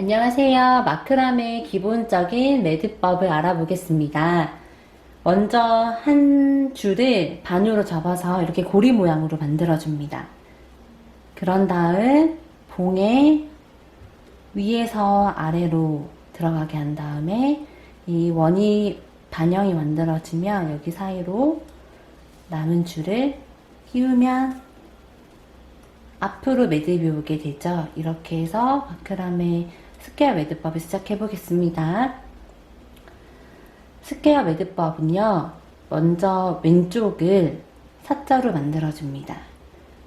안녕하세요. 마크라메 기본적인 매듭법을 알아보겠습니다. 먼저 한 줄을 반으로 접어서 이렇게 고리 모양으로 만들어줍니다. 그런 다음 봉에 위에서 아래로 들어가게 한 다음에 이 원이 반영이 만들어지면 여기 사이로 남은 줄을 끼우면 앞으로 매듭이 오게 되죠. 이렇게 해서 마크라메 스퀘어 매듭법을 시작해 보겠습니다. 스퀘어 매듭법은요, 먼저 왼쪽을 사자로 만들어 줍니다.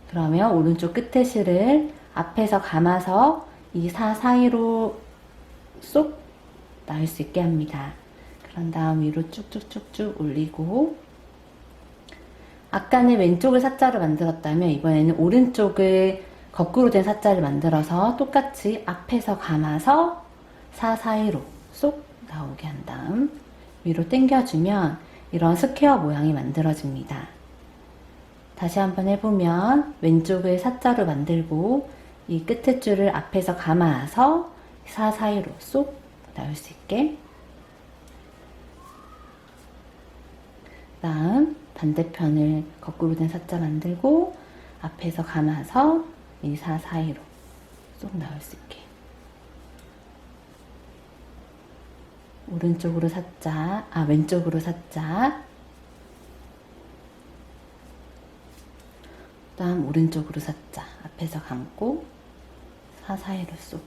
그러면 오른쪽 끝에 실을 앞에서 감아서 이 사 사이로 쏙 나올 수 있게 합니다. 그런 다음 위로 쭉쭉쭉쭉 올리고 아까는 왼쪽을 사자로 만들었다면 이번에는 오른쪽을 거꾸로 된 사자를 만들어서 똑같이 앞에서 감아서 사 사이로 쏙 나오게 한 다음 위로 당겨주면 이런 스퀘어 모양이 만들어집니다. 다시 한번 해보면 왼쪽을 사자로 만들고 이 끝에 줄을 앞에서 감아서 사 사이로 쏙 나올 수 있게 다음 반대편을 거꾸로 된 사자 만들고 앞에서 감아서 이 사 사이로 쏙 나올 수 있게. 오른쪽으로 사자 아 왼쪽으로 사자 다음 오른쪽으로 사자 앞에서 감고 사 사이로 쏙.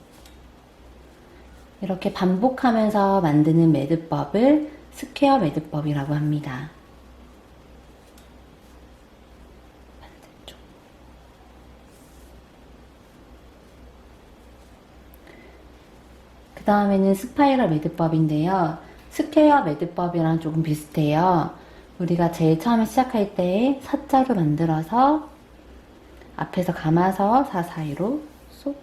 이렇게 반복하면서 만드는 매듭법을 스퀘어 매듭법이라고 합니다. 반대쪽. 그 다음에는 스파이럴 매듭법인데요. 스퀘어 매듭법이랑 조금 비슷해요. 우리가 제일 처음에 시작할 때 사자로 만들어서 앞에서 감아서 사 사이로 쏙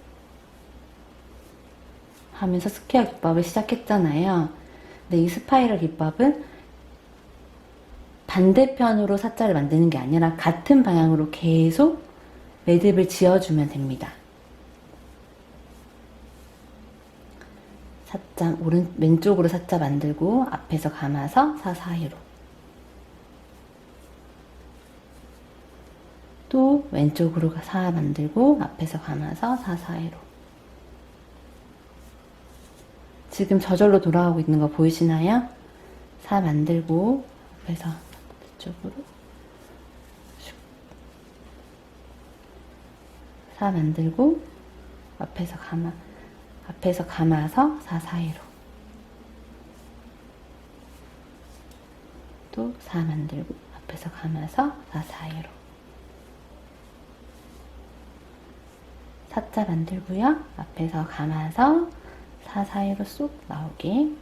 하면서 스퀘어 기법을 시작했잖아요. 근데 이 스파이럴 기법은 반대편으로 사자를 만드는 게 아니라 같은 방향으로 계속 매듭을 지어주면 됩니다. 사자 오른 왼쪽으로 사자 만들고 앞에서 감아서 사 사이로 또 왼쪽으로 사 만들고 앞에서 감아서 사 사이로 지금 저절로 돌아가고 있는 거 보이시나요? 사 만들고 앞에서 이쪽으로 슉. 사 만들고 앞에서 감아 앞에서 감아서 사 사이로. 또사 만들고 앞에서 감아서 사 사이로. 사자 만들고요. 앞에서 감아서 사 사이로 쏙 나오게.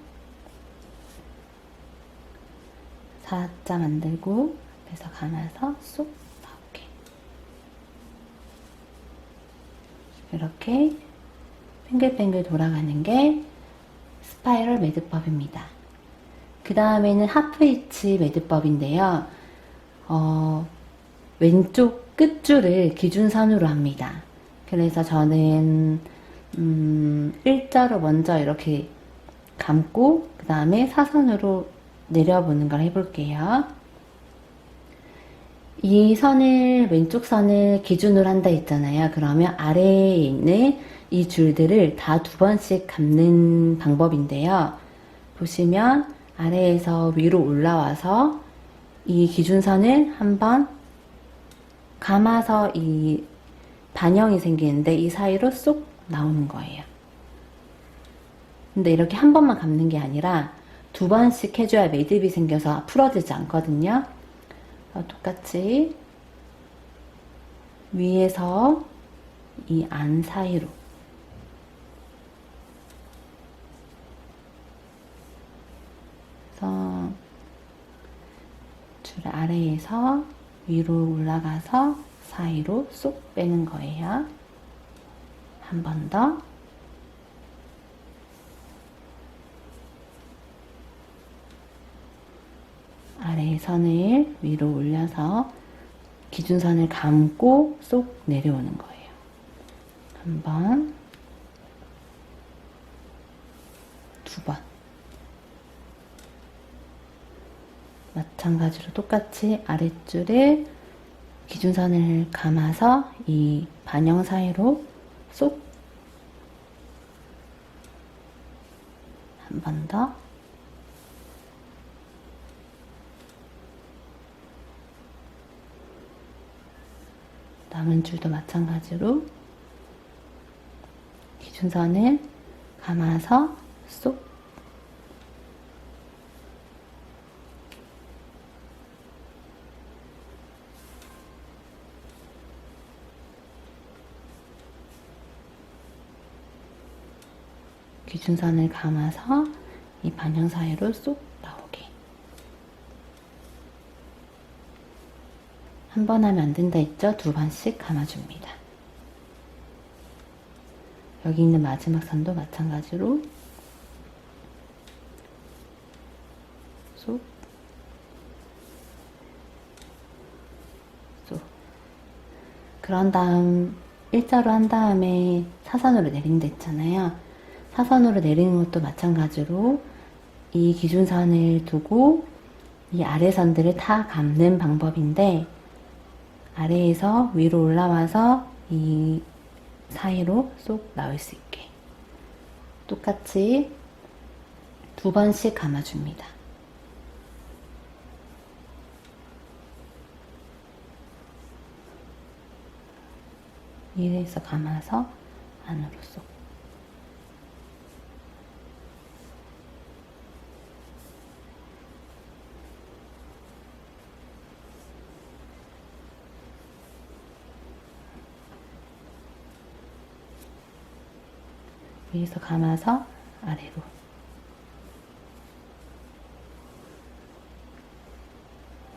사자 만들고 앞에서 감아서 쏙 나오게. 이렇게 뱅글뱅글 돌아가는 게 스파이럴 매듭법입니다. 그 다음에는 하프이치 매듭법인데요. 어, 왼쪽 끝줄을 기준선으로 합니다. 그래서 저는 음, 일자로 먼저 이렇게 감고 그 다음에 사선으로 내려보는 걸 해볼게요. 이 선을 왼쪽 선을 기준으로 한다 했잖아요. 그러면 아래에 있는 이 줄들을 다 두 번씩 감는 방법인데요. 보시면 아래에서 위로 올라와서 이 기준선을 한번 감아서 이 반영이 생기는데 이 사이로 쏙 나오는 거예요. 근데 이렇게 한 번만 감는 게 아니라 두 번씩 해줘야 매듭이 생겨서 풀어지지 않거든요. 똑같이 위에서 이 안 사이로 그래서 줄 아래에서 위로 올라가서 사이로 쏙 빼는 거예요. 한 번 더. 아래 선을 위로 올려서 기준선을 감고 쏙 내려오는 거예요. 한 번, 두 번. 마찬가지로 똑같이 아랫줄에 기준선을 감아서 이 반영 사이로 쏙 한 번 더. 남은 줄도 마찬가지로 기준선을 감아서 쏙 기준선을 감아서 이 반영 사이로 쏙 나오게. 한 번 하면 안 된다 했죠? 두 번씩 감아줍니다. 여기 있는 마지막 선도 마찬가지로 쏙, 쏙. 그런 다음 일자로 한 다음에 사선으로 내린다 했잖아요. 사선으로 내리는 것도 마찬가지로 이 기준선을 두고 이 아래선들을 다 감는 방법인데 아래에서 위로 올라와서 이 사이로 쏙 나올 수 있게 똑같이 두 번씩 감아줍니다. 위에서 감아서 안으로 쏙 위에서 감아서 아래로.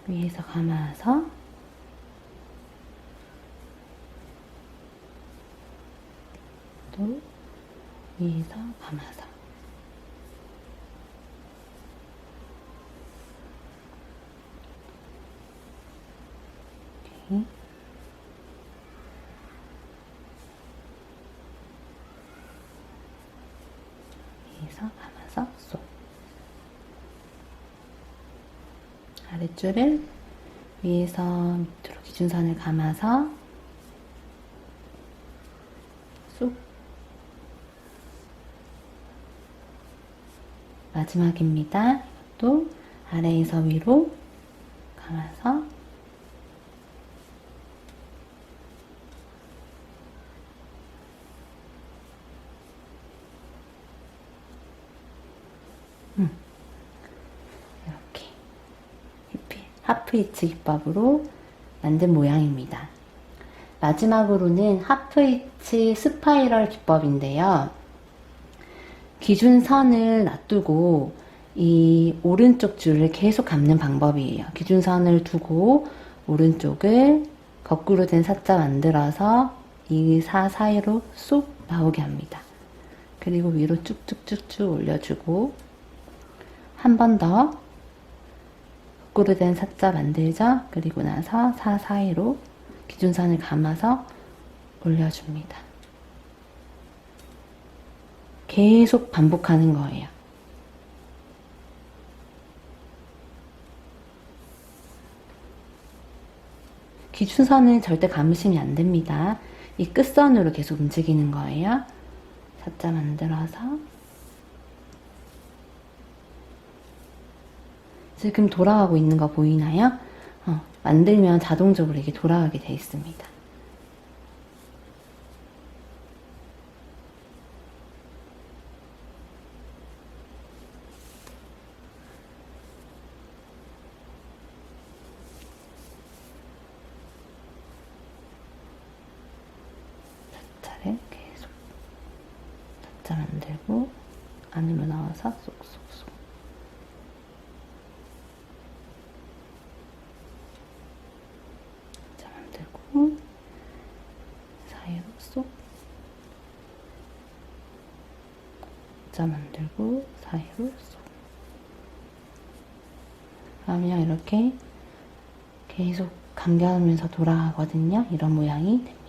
위에서 감아서 또 위에서 감아서. 이렇게 위에서 감아서 쏙 아랫줄을 위에서 밑으로 기준선을 감아서 쏙 마지막입니다. 또 아래에서 위로 감아서 이렇게 히피- 하프히치 기법으로 만든 모양입니다. 마지막으로는 하프히치 스파이럴 기법인데요. 기준선을 놔두고 이 오른쪽 줄을 계속 감는 방법이에요. 기준선을 두고 오른쪽을 거꾸로 된 사자 만들어서 이 사 사이로 쏙 나오게 합니다. 그리고 위로 쭉쭉쭉쭉 올려주고 한 번 더 거꾸로 된 사자 만들죠. 그리고 나서 사 사이로 기준선을 감아서 올려줍니다. 계속 반복하는 거예요. 기준선은 절대 감으시면 안 됩니다. 이 끝선으로 계속 움직이는 거예요. 사자 만들어서 지금 돌아가고 있는 거 보이나요? 어, 만들면 자동적으로 이게 돌아가게 돼 있습니다. 계속 자 만들고 안으로 나와서 쏙쏙쏙 자 만들고 사이로 쏙자 만들고 사이로 쏙 그러면 이렇게 계속 감겨하면서 돌아가거든요. 이런 모양이 됩니다.